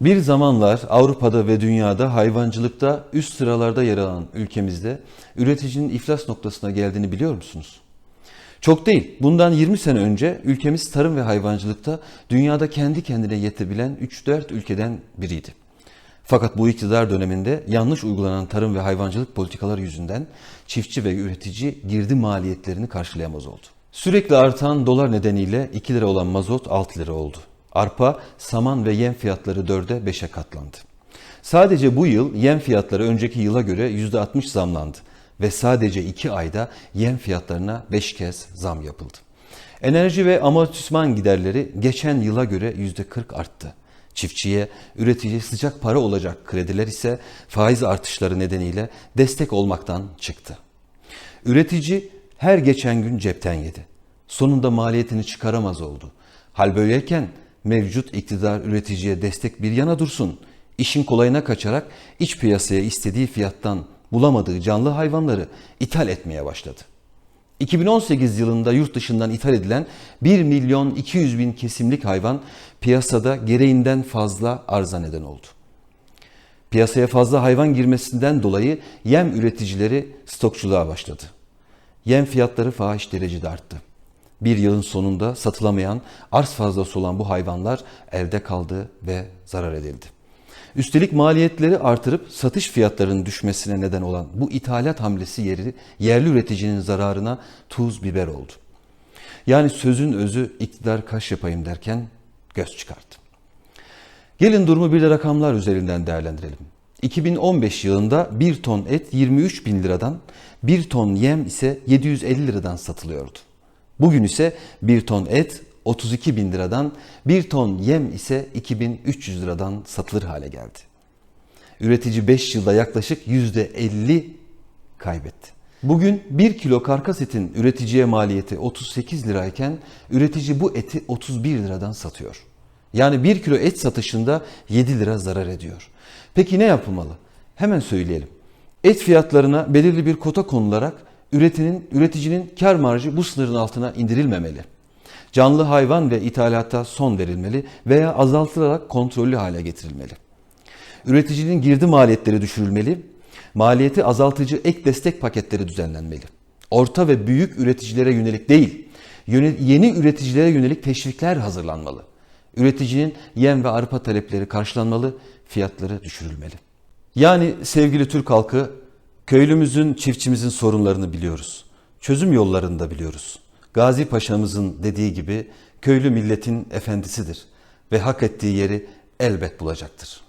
Bir zamanlar Avrupa'da ve dünyada hayvancılıkta üst sıralarda yer alan ülkemizde üreticinin iflas noktasına geldiğini biliyor musunuz? Çok değil. Bundan 20 sene önce ülkemiz tarım ve hayvancılıkta dünyada kendi kendine yetebilen 3-4 ülkeden biriydi. Fakat bu iktidar döneminde yanlış uygulanan tarım ve hayvancılık politikaları yüzünden çiftçi ve üretici girdi maliyetlerini karşılayamaz oldu. Sürekli artan dolar nedeniyle 2 lira olan mazot 6 lira oldu. Arpa, saman ve yem fiyatları 4'e 5'e katlandı. Sadece bu yıl yem fiyatları önceki yıla göre %60 zamlandı ve sadece 2 ayda yem fiyatlarına 5 kez zam yapıldı. Enerji ve amortisman giderleri geçen yıla göre %40 arttı. Çiftçiye, üreticiye sıcak para olacak krediler ise faiz artışları nedeniyle destek olmaktan çıktı. Üretici her geçen gün cepten yedi. Sonunda maliyetini çıkaramaz oldu. Hal böyleyken mevcut iktidar üreticiye destek bir yana dursun. İşin kolayına kaçarak iç piyasaya istediği fiyattan bulamadığı canlı hayvanları ithal etmeye başladı. 2018 yılında yurt dışından ithal edilen 1 milyon 200 bin kesimlik hayvan piyasada gereğinden fazla arıza neden oldu. Piyasaya fazla hayvan girmesinden dolayı yem üreticileri stokçuluğa başladı. Yem fiyatları fahiş derecede arttı. Bir yılın sonunda satılamayan, arz fazlası olan bu hayvanlar elde kaldı ve zarar edildi. Üstelik maliyetleri artırıp satış fiyatlarının düşmesine neden olan bu ithalat hamlesi yeri yerli üreticinin zararına tuz biber oldu. Yani sözün özü iktidar kaş yapayım derken göz çıkarttı. Gelin durumu bir de rakamlar üzerinden değerlendirelim. 2015 yılında 1 ton et 23 bin liradan, 1 ton yem ise 750 liradan satılıyordu. Bugün ise 1 ton et 32 bin liradan, 1 ton yem ise 2300 liradan satılır hale geldi. Üretici 5 yılda yaklaşık %50 kaybetti. Bugün 1 kilo karkas etin üreticiye maliyeti 38 lirayken üretici bu eti 31 liradan satıyor. Yani 1 kilo et satışında 7 lira zarar ediyor. Peki ne yapılmalı? Hemen söyleyelim. Et fiyatlarına belirli bir kota konularak üretinin, üreticinin kar marjı bu sınırın altına indirilmemeli. Canlı hayvan ve ithalata son verilmeli veya azaltılarak kontrollü hale getirilmeli. Üreticinin girdi maliyetleri düşürülmeli, maliyeti azaltıcı ek destek paketleri düzenlenmeli. Orta ve büyük üreticilere yönelik değil, yeni üreticilere yönelik teşvikler hazırlanmalı. Üreticinin yem ve arpa talepleri karşılanmalı, fiyatları düşürülmeli. Yani sevgili Türk halkı, köylümüzün, çiftçimizin sorunlarını biliyoruz. Çözüm yollarını da biliyoruz. Gazi Paşa'mızın dediği gibi köylü milletin efendisidir ve hak ettiği yeri elbet bulacaktır.